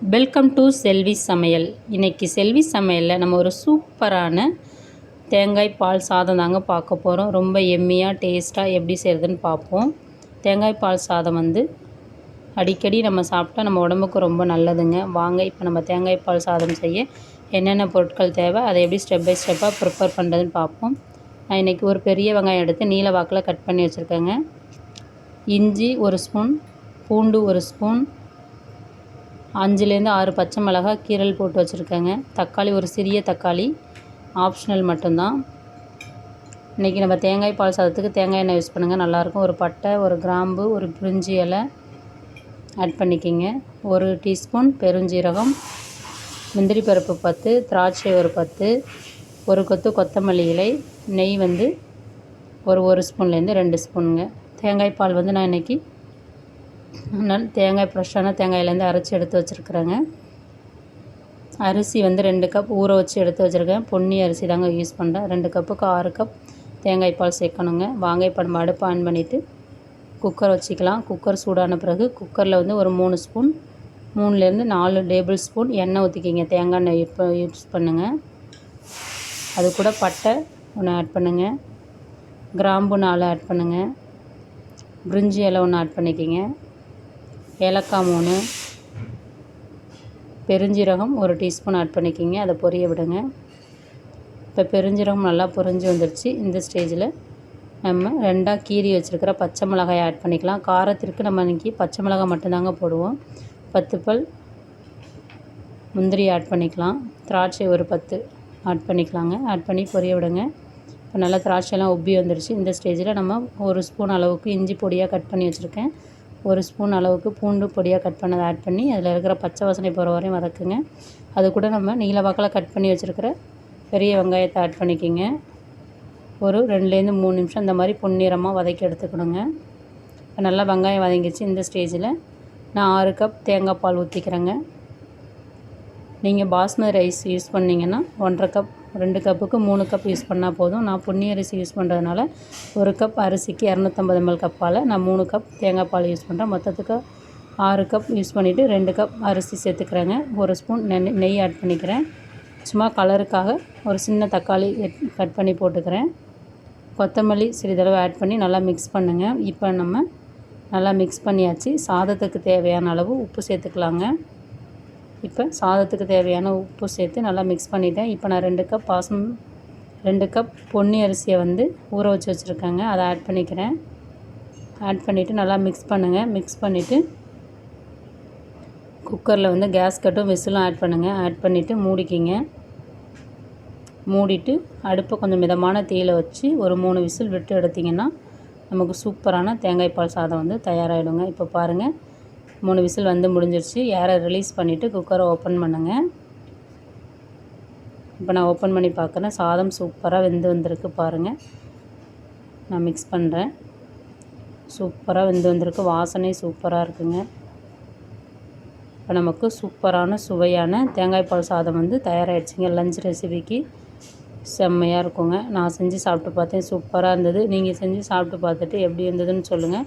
Welcome to செல்வி சமையல் இன்றைக்கி செல்வி சமையலில் நம்ம ஒரு சூப்பரான தேங்காய் பால் சாதம் தாங்க பார்க்க போகிறோம் ரொம்ப எம்மியாக டேஸ்ட்டாக எப்படி செய்கிறதுன்னு பார்ப்போம். தேங்காய் பால் சாதம் வந்து அடிக்கடி நம்ம சாப்பிட்டா நம்ம உடம்புக்கு ரொம்ப நல்லதுங்க. வாங்க இப்போ நம்ம தேங்காய் பால் சாதம் செய்ய என்னென்ன பொருட்கள் தேவை அதை எப்படி ஸ்டெப் பை ஸ்டெப்பாக ப்ரிப்பேர் பண்ணுறதுன்னு பார்ப்போம். நான் இன்றைக்கி ஒரு பெரிய வெங்காயம் எடுத்து நீல வாக்கில் கட் பண்ணி வச்சுருக்கேங்க. இஞ்சி ஒரு ஸ்பூன் பூண்டு ஒரு ஸ்பூன் அஞ்சுலேருந்து ஆறு பச்சை மிளகாய் கீரல் போட்டு வச்சுருக்கேங்க. தக்காளி ஒரு சிறிய தக்காளி. ஆப்ஷனல் மட்டும்தான். இன்றைக்கி நம்ம தேங்காய் பால் சாதத்துக்கு தேங்காய் எண்ணெய் யூஸ் பண்ணுங்கள் நல்லாயிருக்கும். ஒரு பட்டை ஒரு கிராம்பு ஒரு பிரிஞ்சி இலை ஆட் பண்ணிக்கிங்க. ஒரு டீஸ்பூன் பெருஞ்சீரகம் முந்திரி பருப்பு பத்து திராட்சை ஒரு பத்து ஒரு கொத்து கொத்தமல்லி இலை நெய் வந்து ஒரு ஒரு ஸ்பூன்லேருந்து ரெண்டு ஸ்பூனுங்க தேங்காய் பால் வந்து நான் இன்றைக்கி நான் தேங்காய் ஃப்ரெஷ்ஷான தேங்காயிலேருந்து அரைச்சி எடுத்து வச்சுருக்குறேங்க. அரிசி வந்து ரெண்டு கப் ஊற வச்சு எடுத்து வச்சுருக்கேன். பொன்னி அரிசி தாங்க யூஸ் பண்ணுறேன் ரெண்டு கப்புக்கு ஆறு கப் தேங்காய் பால் சேர்க்கணுங்க. வாங்க இப்போ நம்ம அடுப்பு ஆன் பண்ணிவிட்டு குக்கர் வச்சுக்கலாம். குக்கர் சூடான பிறகு குக்கரில் வந்து ஒரு மூணு ஸ்பூன் மூணுலேருந்து நாலு டேபிள் ஸ்பூன் எண்ணெய் ஊற்றிக்கிங்க தேங்காய் எண்ணெய் இப்போ யூஸ் பண்ணுங்கள் அது கூட பட்டை ஒன்று ஆட் பண்ணுங்கள் கிராம்பு நாலு ஆட் பண்ணுங்கள் பிரிஞ்சி இலை ஒன்று ஆட் பண்ணிக்கிங்க. ஏலக்காய் மூணு பெருஞ்சீரகம் ஒரு டீஸ்பூன் ஆட் பண்ணிக்கிங்க அதை பொரிய விடுங்க. இப்போ பெருஞ்சீரகம் நல்லா பொரிஞ்சு வந்துருச்சு. இந்த ஸ்டேஜில் நம்ம ரெண்டாக கீரி வச்சுருக்கிற பச்சை மிளகாய் ஆட் பண்ணிக்கலாம். காரத்திற்கு நம்ம இன்றைக்கி பச்சை மிளகாய் மட்டும்தாங்க போடுவோம். பத்து பல் முந்திரி ஆட் பண்ணிக்கலாம். திராட்சை ஒரு பத்து ஆட் பண்ணிக்கலாங்க. ஆட் பண்ணி பொரிய விடுங்க. இப்போ நல்லா திராட்சையெல்லாம் உப்பி வந்துருச்சு. இந்த ஸ்டேஜில் நம்ம ஒரு ஸ்பூன் அளவுக்கு இஞ்சி பொடியாக கட் பண்ணி வச்சுருக்கேன். ஒரு ஸ்பூன் அளவுக்கு பூண்டு பொடியாக கட் பண்ணதை ஆட் பண்ணி அதில் இருக்கிற பச்சை வாசனை போகிற வரையும் வதக்குங்க. அது கூட நம்ம நீல வாக்கில் கட் பண்ணி வச்சுருக்கிற பெரிய வெங்காயத்தை ஆட் பண்ணிக்கிங்க. ஒரு ரெண்டுலேருந்து மூணு நிமிஷம் இந்த மாதிரி பொன்னிறமாக வதக்கி எடுத்துக்கணுங்க. இப்போ நல்லா வெங்காயம் வதங்கிச்சு இந்த ஸ்டேஜில். நான் ஆறு கப் தேங்காய் பால் ஊற்றிக்கிறேங்க. நீங்கள் பாஸ்மதி ரைஸ் யூஸ் பண்ணிங்கன்னா ஒன்றரை கப் ரெண்டு கப்புக்கு மூணு கப் யூஸ் பண்ணால் போதும். நான் பொன்னி அரிசி யூஸ் பண்ணுறதுனால ஒரு கப் அரிசிக்கு இரநூத்தம்பது எம்எல் கப்பால் நான் மூணு கப் தேங்காய் பால் யூஸ் பண்ணுறேன் மொத்தத்துக்கு ஆறு கப் யூஸ் பண்ணிவிட்டு ரெண்டு கப் அரிசி சேர்த்துக்கிறேங்க. ஒரு ஸ்பூன் நெய் நெய் ஆட் பண்ணிக்கிறேன். சும்மா கலருக்காக ஒரு சின்ன தக்காளி கட் பண்ணி போட்டுக்கிறேன். கொத்தமல்லி சிறிதளவு ஆட் பண்ணி நல்லா மிக்ஸ் பண்ணுங்கள் இப்போ நம்ம நல்லா மிக்ஸ் பண்ணியாச்சு. சாதத்துக்கு தேவையான அளவு உப்பு சேர்த்துக்கலாங்க. இப்போ சாதத்துக்கு தேவையான உப்பு சேர்த்து நல்லா மிக்ஸ் பண்ணிவிட்டேன் இப்போ நான் ரெண்டு கப் பாசம் ரெண்டு கப் பொன்னி அரிசியை வந்து ஊற வச்சு வச்சுருக்கேங்க. அதை ஆட் பண்ணிக்கிறேன். ஆட் பண்ணிவிட்டு நல்லா மிக்ஸ் பண்ணுங்கள் மிக்ஸ் பண்ணிவிட்டு குக்கரில் வந்து கேஸ் கட்டும் விசிலும் ஆட் பண்ணுங்கள் ஆட் பண்ணிவிட்டு மூடிக்கிங்க. மூடிட்டு அடுப்பை கொஞ்சம் மிதமான தீயில் வச்சு ஒரு மூணு விசில் விட்டு எடுத்திங்கன்னா நமக்கு சூப்பரான தேங்காய் பால் சாதம் வந்து தயாராகிடுங்க இப்போ பாருங்கள் மூணு விசில் வந்து முடிஞ்சிருச்சு. ஏரை ரிலீஸ் பண்ணிவிட்டு குக்கரை ஓப்பன் பண்ணுங்கள் இப்போ நான் ஓப்பன் பண்ணி பார்க்குறேன். சாதம் சூப்பராக வெந்து வந்திருக்கு பாருங்கள் நான் மிக்ஸ் பண்ணுறேன் சூப்பராக வெந்து வந்திருக்கு. வாசனை சூப்பராக இருக்குங்க. இப்போ நமக்கு சூப்பரான சுவையான தேங்காய் பால் சாதம் வந்து தயாராகிடுச்சிங்க லஞ்ச் ரெசிபிக்கு செம்மையாக இருக்குங்க. நான் செஞ்சு சாப்பிட்டு பார்த்தேன். சூப்பராக இருந்தது. நீங்கள் செஞ்சு சாப்பிட்டு பார்த்துட்டு எப்படி இருந்ததுன்னு சொல்லுங்கள்